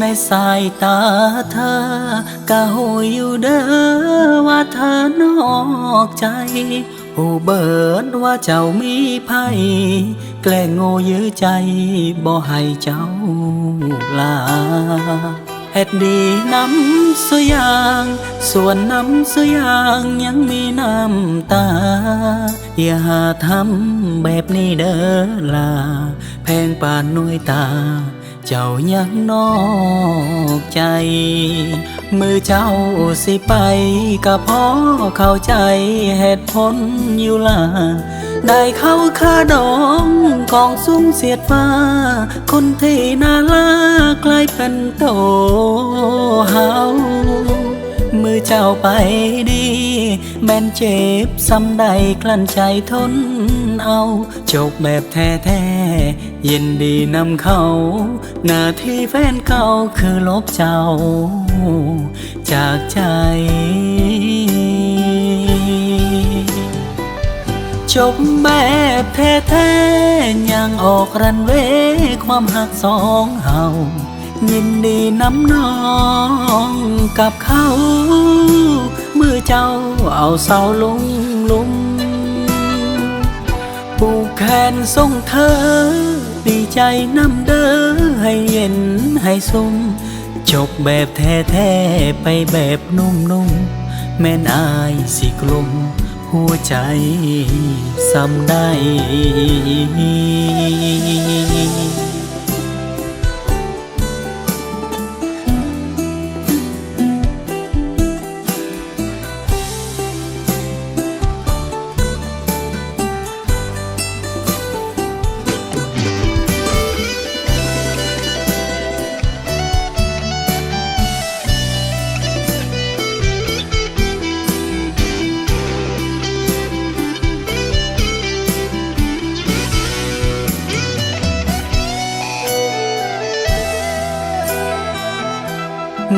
ในสายตาเธอกะหูอยู่เด้อว่าเธอนอกใจหูเบิดว่าเจ้ามีภัยแกล้งโง่ยื้อใจบ่ให้เจ้าลาเฮ็ดดีน้ำสุยาง ส่วนน้ำสุยางยังมีน้ำตา อย่าหาทำแบบนี้เด้อลา แพงป่านน่วยตา เจ้ายังนอกใจ มือเจ้าสิไปก็พอเข้าใจเหตุผลอยู่ละได้เข้าคาดองกองสูงเสียดฟ้า คนที่น่ารักกลายเป็นโตเฮา มือเจ้าไปดี แม่นเจ็บซ้ำใดกลั้นใจทนเอา จบแบบแท้ๆยินดีนำเขาหน้าที่แฟนเก่าคือลบเจ้า จากใจจบแบบแท้ๆยังออกรันเวความหักสองเฮา ยินดีน้ำน้องกับเขา เมื่อเจ้าเอาเสาลุงลุมผูกแขนส่งเธอ ดีใจน้ำเด้อให้เย็นให้ซุ่มจบแบบแท้ๆไปแบบนุ่มๆ แม่นอายสิกลุ่มหัวใจซ้ำได้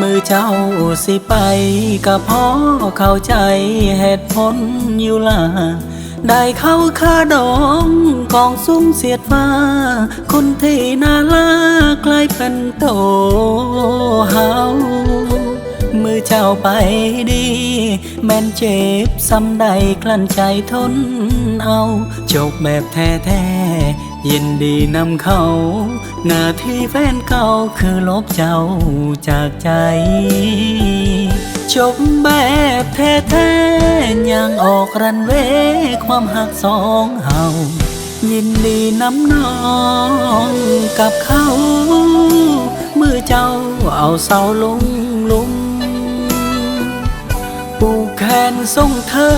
มือเจ้าสิไปก็พอเข้าใจเหตุผลอยู่ล่ะได้เข้าคาดองกองสูงเสียดฟ้า คนที่นารักลายเป็นโตเฮามือเจ้าไปดี แม่นเจ็บซ้ำใดกลั้นใจทนเอาจบแบบแท้ ยินดีนำเขาหน้าที่แฟนเก่าคือลบเจ้าจากใจ จบแบบแท้ๆยังออกรันเวความหักสองเฮายินดีนำน้องกับเขา มือเจ้าเอาเสาลุงลุมผูกแขนส่งเธอ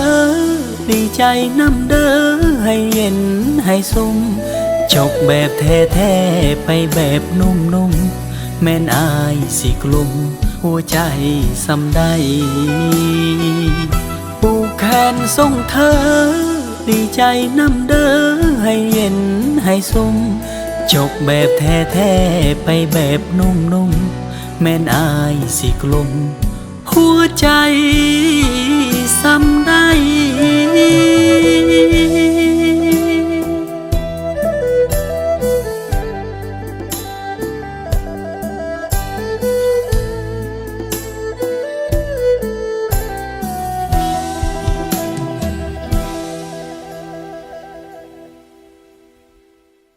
ดีใจนำเด้อให้เย็นให้ซุ่ม จบแบบแท้ๆไปแบบนุ่มๆ แม่นอายสิกลุ่ม หัวใจซ้ำได้ผูกแขนส่งเธอ ดีใจน้ำเด้อให้เย็นให้ซุ่มจบแบบแท้ๆไปแบบนุ่มๆ แม่นอายสิกลุ่ม หัวใจซ้ำได้